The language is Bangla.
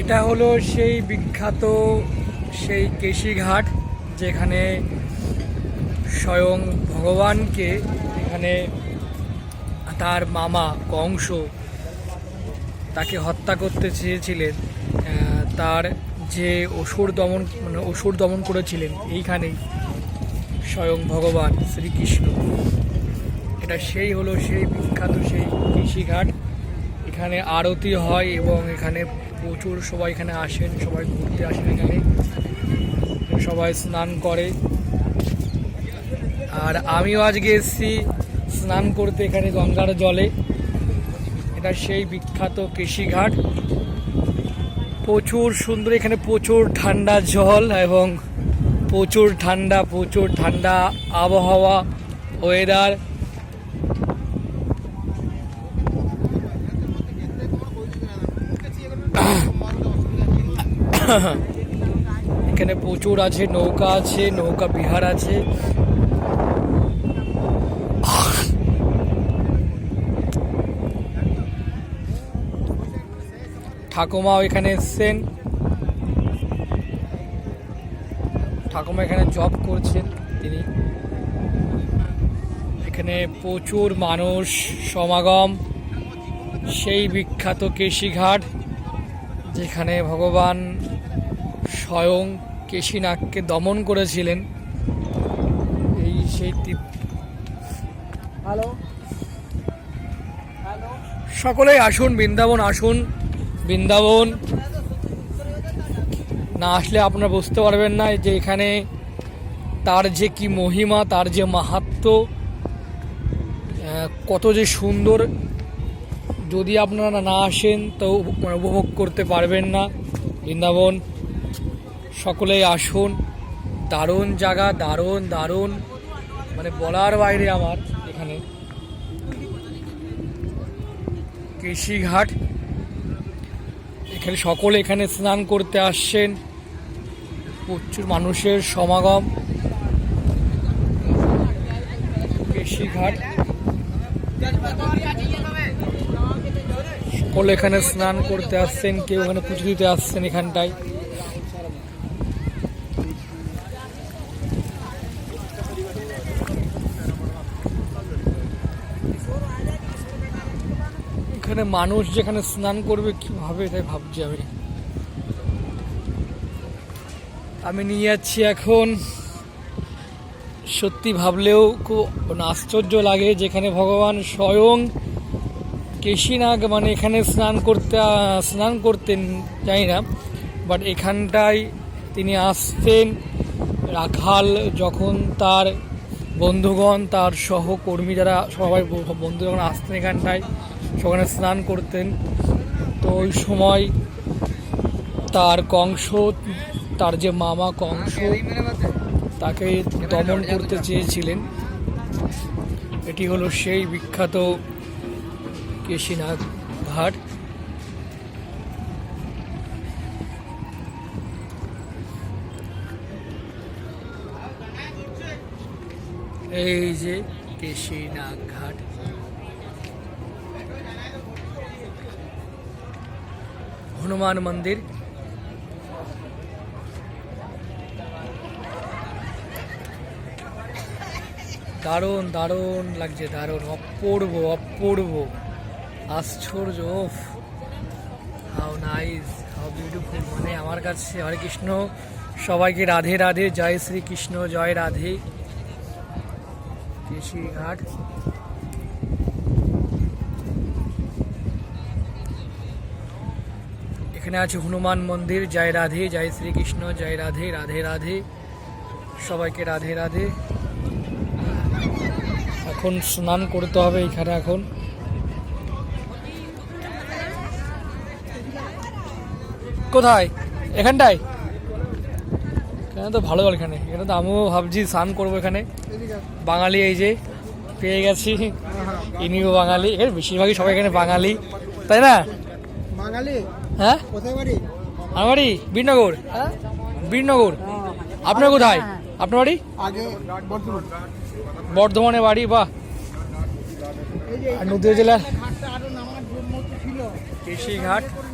এটা হলো সেই বিখ্যাত সেই কেশিঘাট, যেখানে স্বয়ং ভগবানকে এখানে তার মামা কংস তাকে হত্যা করতে চেয়েছিলেন। তার যে অসুর দমন মানে অসুর দমন করেছিলেন এইখানেই স্বয়ং ভগবান শ্রীকৃষ্ণ। এটা সেই হলো সেই বিখ্যাত সেই কৃষিঘাট এখানে আরতি হয় এবং এখানে প্রচুর সবাই এখানে আসেন, সবাই ঘুরতে আসেন এখানে। সবাই স্নান করে। আর আমিও আজকে এসেছি স্নান করতে এখানে গঙ্গার জলে। এটা সেই বিখ্যাত কৃষিঘাট। প্রচুর সুন্দর, এখানে প্রচুর ঠান্ডা জল এবং প্রচুর ঠান্ডা প্রচুর ঠান্ডা আবহাওয়া ওয়েদার এখানে প্রচুর আছে, নৌকা আছে, নৌকা বিহার আছে। ঠাকুমাও এখানে এসছেন। ঠাকুমা এখানে জব করছেন, তিনি। এখানে প্রচুর মানুষ, সমাগম। সেই বিখ্যাত কেশিঘাট, যেখানে ভগবান স্বয়ং কেশিনাগকে দমন করেছিলেন। এই সেই হ্যালো? সকলেই আসুন বৃন্দাবন আসুন। বৃন্দাবন না আসলে আপনারা বুঝতে পারবেন না যে এখানে তার যে কি মহিমা তার যে মাহাত্ম কত যে সুন্দর। যদি আপনারা না আসেন তো উপভোগ করতে পারবেন না। বৃন্দাবন সকলেই আসুন। দারুণ জায়গা, দারুণ দারুণ। মানে বলার বাইরে আমার এখানে। কৃষিঘাট এখানে সকলে এখানে স্নান করতে আসছেন। প্রচুর মানুষের সমাগম। কৃষিঘাট সকলে এখানে স্নান করতে আসছেন, কেউ এখানে পুজো দিতে আসছেন এখানটায়। এখানে মানুষ যেখানে স্নান করবে, কীভাবে তাই ভাবছি আমি। আমি নিয়ে যাচ্ছি এখন। সত্যি ভাবলেও খুব আশ্চর্য লাগে যেখানে ভগবান স্বয়ং কেশিনাগ মানে এখানে স্নান করতে, স্নান করতেন, জানি না। বাট এখানটায় তিনি আসতেন রাখাল যখন তার বন্ধুগণ, তার সহকর্মী যারা সবাই বন্ধু যখন আসতেন এখানটায়, সেখানে স্নান করতেন। তো ওই সময় তার কংস, তার যে মামা কংস, তাকে দমন করতে চেয়েছিলেন। এটি হলো সেই বিখ্যাত কেশিনাথ ঘাট। এই যে কেশিনাথ ঘাট হনুমান মন্দির। দারুণ দারুণ লাগছে, দারুণ, অপূর্ব অপূর্ব। আশ্চর্য হাউ নাইস হাউ বিউটিফুল মানে আমার কাছে হরে কৃষ্ণ। সবাইকে রাধে রাধে। জয় শ্রী কৃষ্ণ, জয় রাধে। ঘাট এখানে আছে হনুমান মন্দির। জয় রাধে, জয় শ্রীকৃষ্ণ, জয় রাধে রাধে রাধে। সবাইকে রাধে রাধে। এখন স্নান করতে হবে এখানে এখন। কোথায়? এখানটায়? এখানে তো ভালো জল এখানে। এখানে তো আমিও ভাবছি স্নান করব এখানে। বাঙালি এই যে পেয়ে গেছি। ইনিও বাঙালি। এখানে বেশিরভাগই সবাই এখানে বাঙালি। তাই না? বাঙালি? হ্যাঁ? কোথায় বাড়ি? আমার বাড়ি বীরনগর। বীরনগর। আপনার কোথায়? আপনার বাড়ি? আগে বর্ধমানে। বাড়ি বাহ। আর নদীয়া জেলার ঘাটটা